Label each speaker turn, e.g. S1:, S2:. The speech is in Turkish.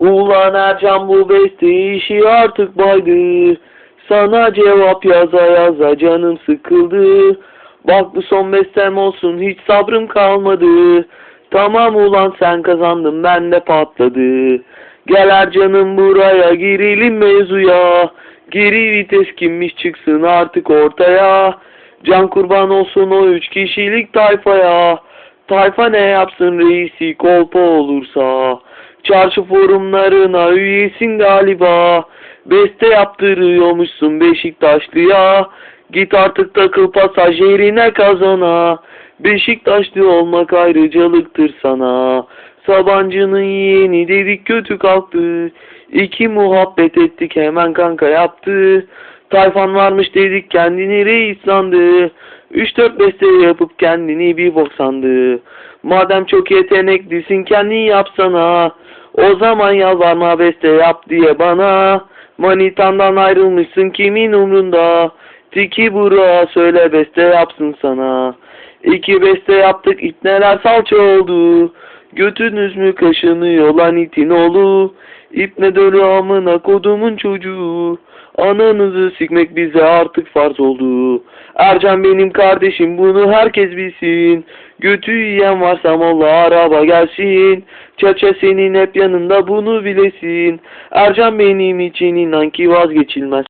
S1: Ulan Ercan bu beste işi artık baydı. Sana cevap yaza yaza canım sıkıldı. Bak bu son bestem olsun hiç sabrım kalmadı. Tamam ulan sen kazandın ben de patladı. Gel Ercan'ım buraya girelim mevzuya. Geri vites kimmiş çıksın artık ortaya. Can kurban olsun o üç kişilik tayfaya. Tayfa ne yapsın reisi kolpa olursa. Çarşı forumlarına üyesin galiba. Beste yaptırıyormuşsun Beşiktaşlıya. Git artık takıl pasajyerine kazana. Beşiktaşlı olmak ayrıcalıktır sana. Sabancı'nın yeğeni dedik kötü kalktı. İki muhabbet ettik hemen kanka yaptı. Tayfan varmış dedik kendini reis sandı. Üç dört beste yapıp kendini bir bok sandı. Madem çok yeteneklisin kendin yapsana. O zaman yalvarma beste yap diye bana. Manitandan ayrılmışsın kimin umrunda. Tiki bura söyle beste yapsın sana. İki beste yaptık ipneler salça oldu. Götünüz mü kaşınıyor lan itin oğlu. İpne dölü amına kodumun çocuğu. Ananızı sikmek bize artık farz oldu. Ercan benim kardeşim bunu herkes bilsin. Götü yiyen varsa molla araba gelsin. Çaça senin hep yanında bunu bilesin. Ercan benim için inan ki vazgeçilmez.